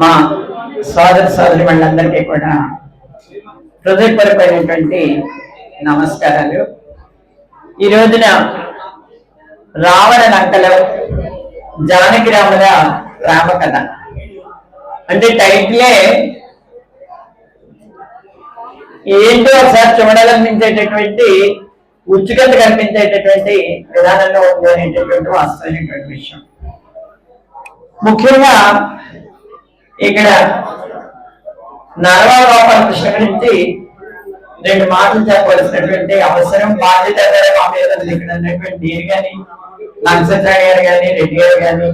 మా సోదర సోదరి వాళ్ళందరికీ కూడా హృదయపరమైనటువంటి నమస్కారాలు. ఈ రోజున రావణ లంకలో జానకి రాముల రామకథ. అంటే టైటిలే ఏంటో ఒకసారి చూడాలనిపించేటటువంటి ఉచ్చుకత కనిపించేటటువంటి విధానంలో ఉంది అనేటటువంటి వాస్తవమైనటువంటి విషయం. ముఖ్యంగా ఇక్కడ నరవా గోపాలకృష్ణ గురించి రెండు మాటలు చెప్పవలసినటువంటి అవసరం బాధ్యత. ఇక్కడ ఉన్నటువంటి నేను కానీ నరసింహరావు గారు కానీ రెడ్డి గారు కానీ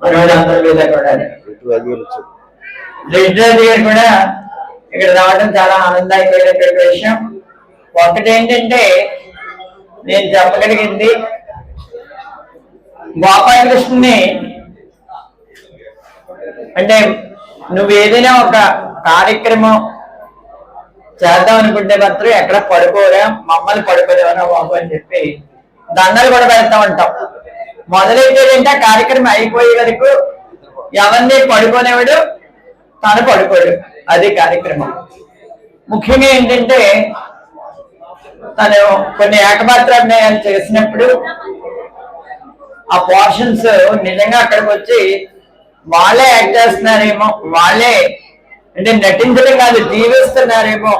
మన వాళ్ళందరి మీద కూడా. రెడ్డి రాజు గారు కూడా ఇక్కడ రావడం చాలా ఆనందమైనటువంటి విషయం. ఒకటి ఏంటంటే నేను చెప్పగలిగింది గోపాలకృష్ణని అంటే నువ్వు ఏదైనా ఒక కార్యక్రమం చేద్దాం అనుకుంటే మాత్రం ఎక్కడ పడుకోరా మమ్మల్ని పడుకోలేవరా బాబు అని చెప్పి దండలు కూడా పెడతా ఉంటాం. ఏంటంటే ఆ కార్యక్రమం అయిపోయే వరకు ఎవరిని పడుకోనేవాడు తను పడుకోడు. అది కార్యక్రమం. ముఖ్యంగా ఏంటంటే తను కొన్ని ఏకపాత్రాభినయాలు చేసినప్పుడు ఆ పోర్షన్స్ నిజంగా అక్కడికి వచ్చి వాళ్ళే యాక్ట్ చేస్తున్నారేమో వాళ్ళే అంటే నటించడం కాదు జీవిస్తున్నారేమో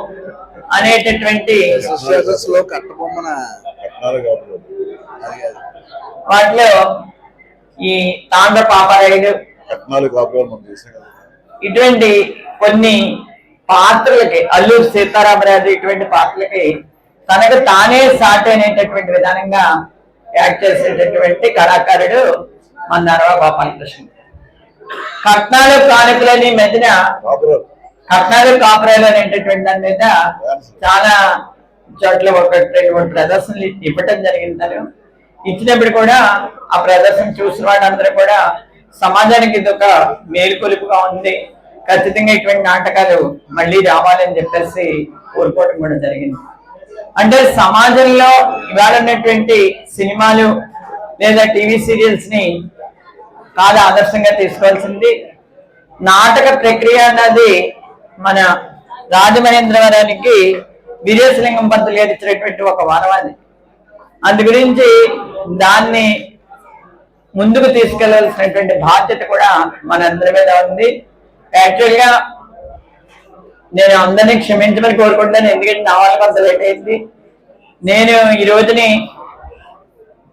అనేటటువంటి. వాటిలో ఈ తాండ్ర పాపారాయుడు ఇటువంటి కొన్ని పాత్రలకి అల్లూరు సీతారామరాజు ఇటువంటి పాత్రలకి తనకు తానే సాటి అనేటటువంటి విధానంగా యాక్ట్ చేసేటటువంటి కళాకారుడు మన నరవ గోపాలకృష్ణ కట్నాలు కానుకలని మధ్యన కట్నాలు కాపురాలు అనేటటువంటి దాని మీద చాలా చోట్ల ఒక రెండు మూడు ప్రదర్శనలు ఇవ్వటం జరిగింది ఇచ్చినప్పుడు కూడా ఆ ప్రదర్శన చూసిన వాళ్ళందరూ కూడా సమాజానికి ఇది ఒక మేలుకొలుపుగా ఉంది. ఖచ్చితంగా ఇటువంటి నాటకాలు మళ్ళీ రావాలని చెప్పేసి కోరుకోవడం కూడా జరిగింది. అంటే సమాజంలో ఇవాళ ఉన్నటువంటి సినిమాలు లేదా టీవీ సీరియల్స్ని కాదు ఆదర్శంగా తీసుకోవాల్సింది. నాటక ప్రక్రియ అన్నది మన రాజమహేంద్రవరానికి విజయశలింగం పంతులు గారు ఇచ్చినటువంటి ఒక వరం అది. అందు గురించి దాన్ని ముందుకు తీసుకెళ్ళాల్సినటువంటి బాధ్యత కూడా మనందరి మీద ఉంది. యాక్చువల్గా నేను అందరినీ క్షమించమని కోరుకుంటాను ఎందుకంటే నా వల్ల కొంత లేట్ అయింది. నేను ఈ రోజుని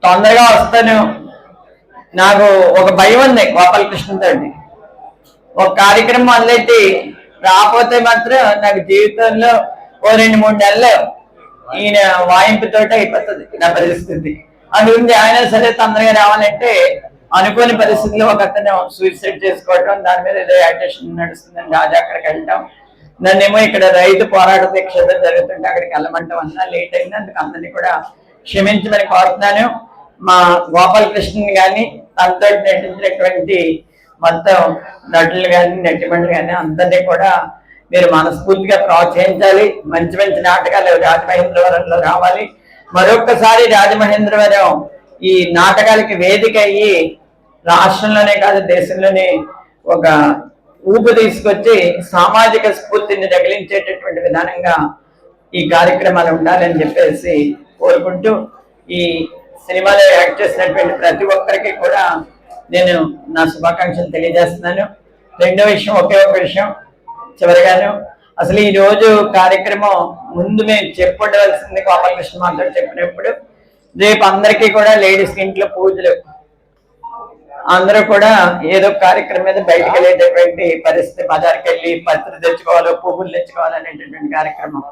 తొందరగా వస్తాను. నాకు ఒక భయం ఉంది గోపాలకృష్ణతో ఒక కార్యక్రమం మొదలెట్టి రాకపోతే మాత్రం నాకు జీవితంలో ఓ రెండు మూడు నెలలు ఈయన వాయింపుతోటి అయిపోతుంది నా పరిస్థితి. అందుగురించి ఆయన సరే తొందరగా రావాలంటే అనుకోని పరిస్థితుల్లో ఒక అతను సూసైడ్ చేసుకోవటం దాని మీద ఏదో యాక్టేషన్ నడుస్తుందని రాజా అక్కడికి వెళ్ళటం. నన్నేమో ఇక్కడ రైతు పోరాట దీక్ష జరుగుతుంటే అక్కడికి వెళ్ళమంటాం అన్నా లేట్ అయింది అందుకు అందరినీ కూడా క్షమించమని కోరుతున్నాను. మా గోపాలకృష్ణని కానీ తనతో నటించినటువంటి మొత్తం నటులు కానీ నటిమండలు కానీ అందరినీ కూడా మీరు మనస్ఫూర్తిగా ప్రోత్సహించాలి. మంచి మంచి నాటకాలు రాజమహేంద్రవరంలో రావాలి. మరొక్కసారి రాజమహేంద్రవరం ఈ నాటకాలకి వేదిక అయ్యి రాష్ట్రంలోనే కాదు దేశంలోనే ఒక ఊపు తీసుకొచ్చి సామాజిక స్ఫూర్తిని రగిలించేటటువంటి విధానంగా ఈ కార్యక్రమాలు ఉండాలని చెప్పేసి కోరుకుంటూ ఈ సినిమాలో యాక్ట్ చేసినటువంటి ప్రతి ఒక్కరికి కూడా నేను నా శుభాకాంక్షలు తెలియజేస్తున్నాను. రెండో విషయం ఒకే ఒక విషయం చివరిగాను. అసలు ఈ రోజు కార్యక్రమం ముందు మేము చెప్పుండవలసింది గోపాలకృష్ణ మాతో చెప్పినప్పుడు రేపు అందరికీ కూడా లేడీస్ ఇంట్లో పూజలు. అందరూ కూడా ఏదో కార్యక్రమం మీద బయటకు వెళ్ళేటటువంటి పరిస్థితి బజార్కి వెళ్ళి పత్రి తెచ్చుకోవాలో పువ్వులు తెచ్చుకోవాలనేటటువంటి కార్యక్రమం.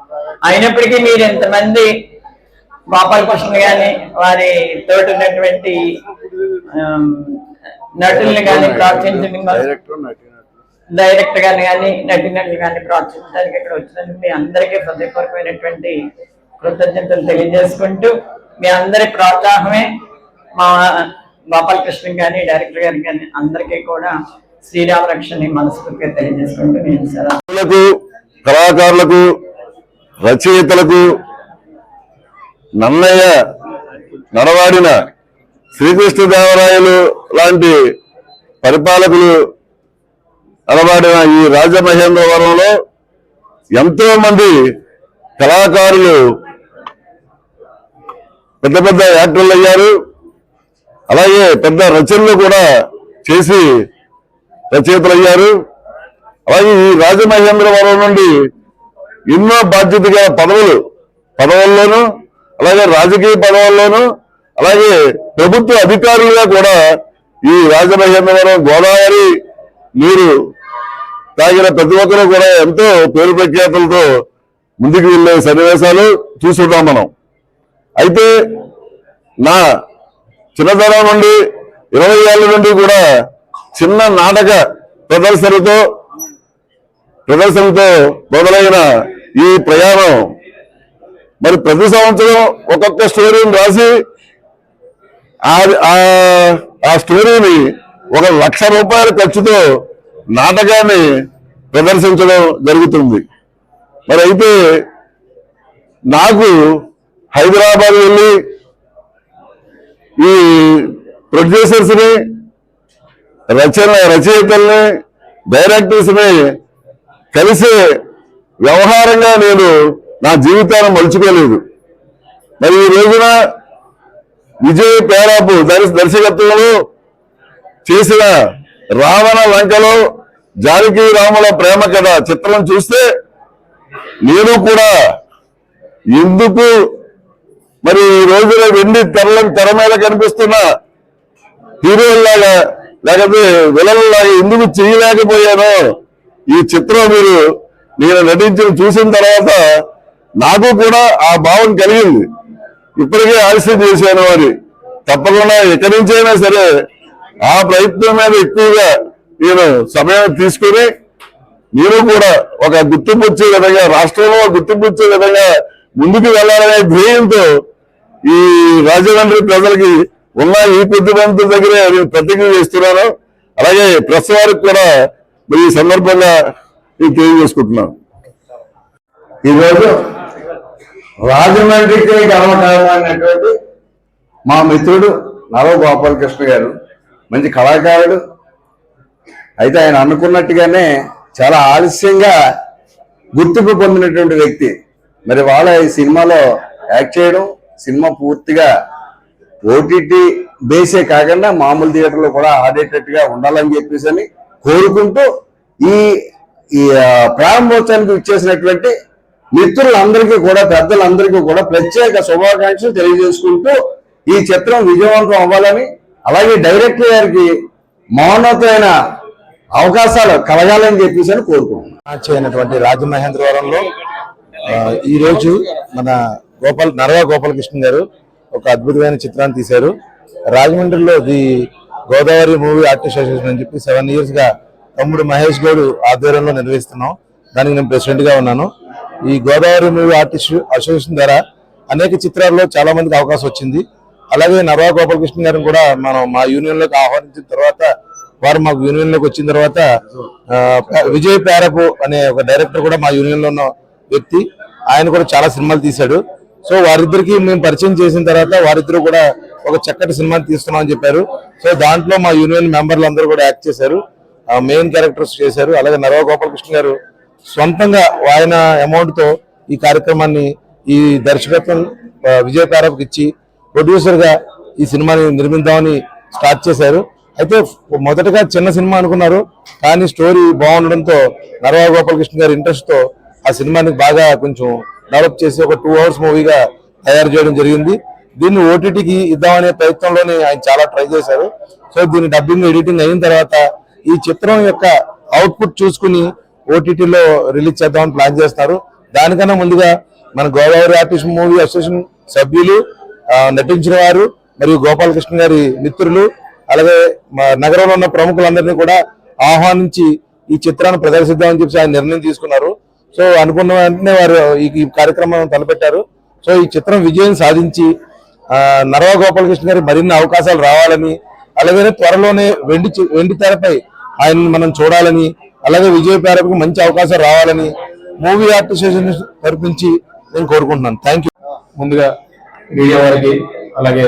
అయినప్పటికీ మీరు ఎంతమంది గోపాలకృష్ణ గాని వారి తోటి ఉన్నటువంటి నటుల్ని కానీ ప్రోత్సహించడం డైరెక్టర్ గాని కానీ నటినట్లు కానీ ప్రోత్సహించడానికి ఇక్కడ వచ్చినందుకు మీ అందరికీ హృదయపూర్వకమైనటువంటి కృతజ్ఞతలు తెలియజేసుకుంటూ మీ అందరి ప్రోత్సాహమే మా గోపాలకృష్ణ గాని డైరెక్టర్ గారికి కానీ అందరికీ కూడా శ్రీరామ రక్షని మనస్ఫూర్తిగా తెలియజేసుకుంటూ నేను కళాకారులకు రచయితలకు నన్నయ్య నడవాడిన శ్రీకృష్ణదేవరాయలు లాంటి పరిపాలకులు అలవాడిన ఈ రాజమహేంద్రవరంలో ఎంతో మంది కళాకారులు పెద్ద పెద్ద యాక్టర్లు అయ్యారు. అలాగే పెద్ద రచనలు కూడా చేసి రచయితలు అయ్యారు. అలాగే ఈ రాజమహేంద్రవరం నుండి ఎన్నో బాధ్యతగా పదవులు పదవుల్లోనూ అలాగే రాజకీయ పదవుల్లోనూ అలాగే ప్రభుత్వ అధికారులుగా కూడా ఈ రాజమహేంద్రవరం గోదావరి నీరు తాగిన ప్రతి ఒక్కరు కూడా ఎంతో పేరు ప్రఖ్యాతులతో ముందుకు వెళ్ళే సన్నివేశాలు చూస్తున్నాం మనం. అయితే నా చిన్నతనం నుండి ఇరవై ఏళ్ళ నుండి కూడా చిన్న నాటక ప్రదర్శనతో ప్రదర్శనతో మొదలైన ఈ ప్రయాణం మరి ప్రతి సంవత్సరం ఒక్కొక్క స్టోరీని రాసి ఆ- ఆ- స్టోరీని ఒక లక్ష రూపాయల ఖర్చుతో నాటకాన్ని ప్రదర్శించడం జరుగుతుంది. మరి అయితే నాకు హైదరాబాద్ వెళ్ళి ఈ ప్రొడ్యూసర్స్ని రచన రచయితల్ని డైరెక్టర్స్ని కలిసే వ్యవహారంగా నేను నా జీవితాన్ని మలుచుకోలేదు. మరి ఈ రోజున విజయ్ పేరాపు దర్శకత్వంలో చేసిన రావణ లంకలో జానకి రాముల ప్రేమ కథ చిత్రం చూస్తే నేను కూడా ఎందుకు మరి ఈ రోజున వెండి తెరల తెర మీద కనిపిస్తున్న హీరోల్లాగా లేకపోతే విలన్లాగా ఎందుకు చేయలేకపోయానో ఈ చిత్రం మీరు నేను నటించిన చూసిన తర్వాత నాకు కూడా ఆ భావం కలిగింది. ఇప్పటికే ఆలస్యం చేశాను మరి. తప్పకుండా ఎక్కడి నుంచైనా సరే ఆ ప్రయత్నం మీద ఎక్కువగా నేను సమయం తీసుకుని నేను కూడా ఒక గుర్తింపు వచ్చే విధంగా రాష్ట్రంలో గుర్తింపు వచ్చే విధంగా ముందుకు వెళ్ళాలనే ధ్యేయంతో ఈ రాజమండ్రి ప్రజలకి ఉన్న ఈ కొద్ది దగ్గరే నేను ప్రతిజ్ఞ చేస్తున్నాను. అలాగే ప్రెస్ వారికి కూడా మరి ఈ సందర్భంగా నేను తెలియజేసుకుంటున్నాను. ఈరోజు రాజమండ్రికే గర్వకారణం అనేటువంటి మా మిత్రుడు నవ గోపాలకృష్ణ గారు మంచి కళాకారుడు. అయితే ఆయన అనుకున్నట్టుగానే చాలా ఆలస్యంగా గుర్తింపు పొందినటువంటి వ్యక్తి. మరి వాళ్ళ ఈ సినిమాలో యాక్ట్ చేయడం సినిమా పూర్తిగా ఓటీటీ బేసే కాకుండా మామూలు థియేటర్లో కూడా ఆడేటట్టుగా ఉండాలని చెప్పేసి అని కోరుకుంటూ ఈ ప్రారంభోత్సవానికి ఇచ్చేసినటువంటి మిత్రులందరికీ కూడా పెద్దలందరికీ కూడా ప్రత్యేక శుభాకాంక్షలు తెలియజేసుకుంటూ ఈ చిత్రం విజయవంతం అవ్వాలని అలాగే డైరెక్టర్ గారికి మౌనతమైన అవకాశాలు కలగాలని చెప్పేసి అని కోరుకుంటున్నాను. అయినటువంటి రాజమహేంద్రవరంలో ఈరోజు మన గోపాల్ నరవ గోపాలకృష్ణ గారు ఒక అద్భుతమైన చిత్రాన్ని తీశారు. రాజమండ్రిలో the Godavari movie art association అని చెప్పి సెవెన్ ఇయర్స్గా తమ్ముడు మహేష్ గౌడ్ ఆధ్వర్యంలో నిర్వహిస్తున్నాం. దానికి నేను ప్రెసిడెంట్గా ఉన్నాను. ఈ గోదావరి మూవీ ఆర్టిస్ట్ అసోసియేషన్ ద్వారా అనేక చిత్రాల్లో చాలా మందికి అవకాశం వచ్చింది. అలాగే నరవ గోపాలకృష్ణ గారిని కూడా మనం మా యూనియన్లోకి ఆహ్వానించిన తర్వాత వారు మాకు యూనియన్లోకి వచ్చిన తర్వాత విజయ్ పేరపు అనే ఒక డైరెక్టర్ కూడా మా యూనియన్లో ఉన్న వ్యక్తి. ఆయన కూడా చాలా సినిమాలు తీశాడు. సో వారిద్దరికి మేము పరిచయం చేసిన తర్వాత వారిద్దరు కూడా ఒక చక్కటి సినిమాని తీస్తున్నామని చెప్పారు. సో దాంట్లో మా యూనియన్ మెంబర్లు అందరూ కూడా యాక్ట్ చేశారు. మెయిన్ క్యారెక్టర్స్ చేశారు. అలాగే నరవ గోపాలకృష్ణ గారు సొంతంగా ఆయన అమౌంట్తో ఈ కార్యక్రమాన్ని ఈ దర్శకత్వం విజయ విజయ్ ఇచ్చి ప్రొడ్యూసర్గా ఈ సినిమాని నిర్మిద్దామని స్టార్ట్ చేశారు. అయితే మొదటగా చిన్న సినిమా అనుకున్నారు కానీ స్టోరీ బాగుండడంతో నరవా గోపాలకృష్ణ గారి ఇంట్రెస్ట్తో ఆ సినిమాని బాగా కొంచెం డెవలప్ చేసి ఒక టూ అవర్స్ మూవీగా తయారు చేయడం జరిగింది. దీన్ని ఓటీటీకి ఇద్దామనే ప్రయత్నంలోనే ఆయన చాలా ట్రై చేశారు. సో దీని డబ్బింగ్ ఎడిటింగ్ అయిన తర్వాత ఈ చిత్రం యొక్క అవుట్పుట్ చూసుకుని ఓటీటీలో రిలీజ్ చేద్దామని ప్లాన్ చేస్తారు. దానికన్నా ముందుగా మన గోదావరి ఆర్టిస్ట్ మూవీ అసోసియేషన్ సభ్యులు నటించిన వారు మరియు గోపాలకృష్ణ గారి మిత్రులు అలాగే మా నగరంలో ఉన్న ప్రముఖులందరినీ కూడా ఆహ్వానించి ఈ చిత్రాన్ని ప్రదర్శిద్దామని చెప్పి ఆయన నిర్ణయం తీసుకున్నారు. సో అనుకున్న వెంటనే వారు ఈ కార్యక్రమం తలపెట్టారు. సో ఈ చిత్రం విజయం సాధించి నరవ గోపాలకృష్ణ గారి మరిన్ని అవకాశాలు రావాలని అలాగే త్వరలోనే వెండి వెండి తెరపై ఆయన మనం చూడాలని అలాగే విజయ పేరకు మంచి అవకాశం రావాలని మూవీ ఆర్ట్ అసోసియేషన్ తరపు నుంచి నేను కోరుకుంటున్నాను. థ్యాంక్ యూ ముందుగా మీడియా వారికి అలాగే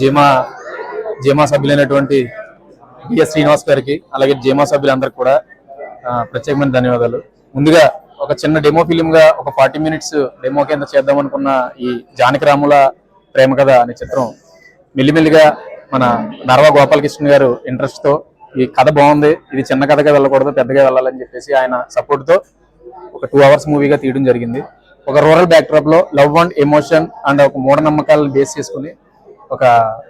జీమా జీమా సభ్యులైనటువంటి బిఎస్ శ్రీనివాస్ గారికి అలాగే జీమా సభ్యులందరికీ కూడా ప్రత్యేకమైన ధన్యవాదాలు. ముందుగా ఒక చిన్న డెమో ఫిలిం గా ఒక ఫార్టీ మినిట్స్ డెమో కింద చేద్దాం అనుకున్న ఈ జానకి రాముల ప్రేమ కథ అనే చిత్రం మెల్లిమెల్లిగా మన నర్వ గోపాలకృష్ణ గారు ఇంట్రెస్ట్తో ఈ కథ బాగుంది. ఇది చిన్న కథగా వెళ్ళకూడదు పెద్దగా వెళ్ళాలని చెప్పేసి ఆయన సపోర్ట్తో ఒక టూ అవర్స్ మూవీగా తీయడం జరిగింది. ఒక రూరల్ బ్యాక్డ్రాప్లో లవ్ అండ్ ఎమోషన్ అండ్ ఒక మూఢనమ్మకాలను బేస్ చేసుకుని ఒక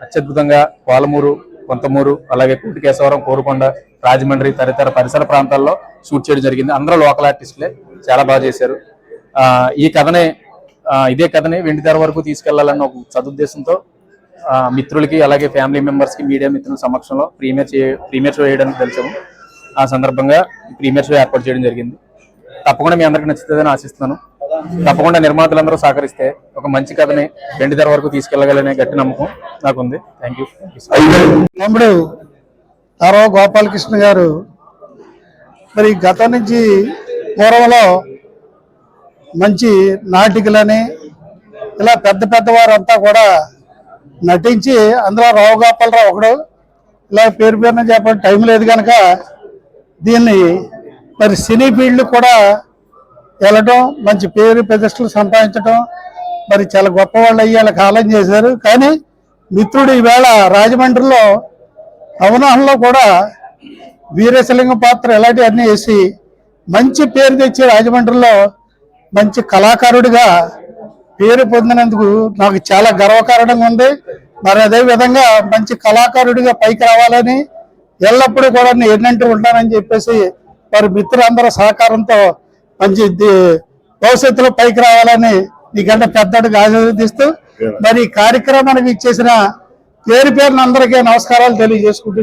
అత్యద్భుతంగా పాలమూరు కొంతమూరు అలాగే కూటి కేశవరం కోరుకొండ రాజమండ్రి తదితర పరిసర ప్రాంతాల్లో షూట్ చేయడం జరిగింది. అందరూ లోకల్ ఆర్టిస్టులే చాలా బాగా చేశారు. ఈ కథనే ఇదే కథని వెండితెర వరకు తీసుకెళ్ళాలన్న ఒక సదుద్దేశంతో మిత్రులకి అలాగే ఫ్యామిలీ మెంబర్స్కి మీడియా మిత్రుల సమక్షంలో ప్రీమియర్ చే ప్రీమియర్ షో వేయడానికి తెలిసాము ఆ సందర్భంగా ప్రీమియర్ షో ఏర్పాటు చేయడం జరిగింది. తప్పకుండా మీ అందరికి నచ్చుతుందని ఆశిస్తున్నాను. తప్పకుండా నిర్మాతలందరూ సహకరిస్తే ఒక మంచి కథని రెండు ధర వరకు తీసుకెళ్ళగలనే గట్టి నమ్మకం నాకుంది. థ్యాంక్ యూ తమ్ముడు తారవ గోపాలకృష్ణ గారు మరి గతం నుంచి పూర్వంలో మంచి నాటికలని ఇలా పెద్ద పెద్దవారంతా కూడా నటించి అందులో రావు గోపాలరావు ఒకడు. ఇలా పేరు పేరున చెప్పడం టైం లేదు కనుక దీన్ని మరి సినీ ఫీల్డ్ కూడా వెళ్ళటం మంచి పేరు ప్రతిష్టలు సంపాదించడం మరి చాలా గొప్పవాళ్ళు అయ్యేలా కాలం చేశారు. కానీ మిత్రుడు ఈవేళ రాజమండ్రిలో అవనాహంలో కూడా వీరేశలింగం పాత్ర ఇలాంటివన్నీ వేసి మంచి పేరు తెచ్చి రాజమండ్రిలో మంచి కళాకారుడిగా పేరు పొందినందుకు నాకు చాలా గర్వకారణంగా ఉంది. మరి అదే విధంగా మంచి కళాకారుడిగా పైకి రావాలని ఎల్లప్పుడూ కూడా నేను ఎన్నంటూ ఉంటానని చెప్పేసి వారి మిత్రులందరూ సహకారంతో మంచి భవిష్యత్తులో పైకి రావాలని నీకంటే పెద్దడిగా ఆశీర్వదిస్తూ మరి ఈ కార్యక్రమానికి ఇచ్చేసిన పేరు పేరున అందరికీ నమస్కారాలు తెలియజేసుకుంటూ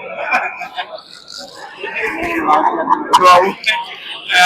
సెలవు నా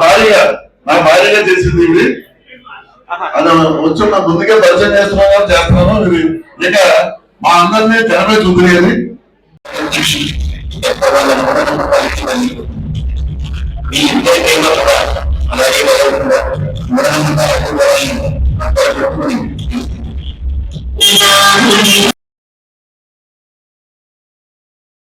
భార్య నా భార్యగా చేసింది ఇవి అది వచ్చి నా ముందుకే పరిచయం చేస్తున్నాను చేస్తున్నాను ఇది ఇక మా అందరినీ తెరపై చూపించేది పెద్దవాళ్ళని కూడా నమ్మకాలిచ్చినండి మీ ఇద్దరి ప్రేమ కూడా అలాగే వదలకుండా మూఢనమ్మకాలకు వాళ్ళని అక్కడ పెట్టుకుని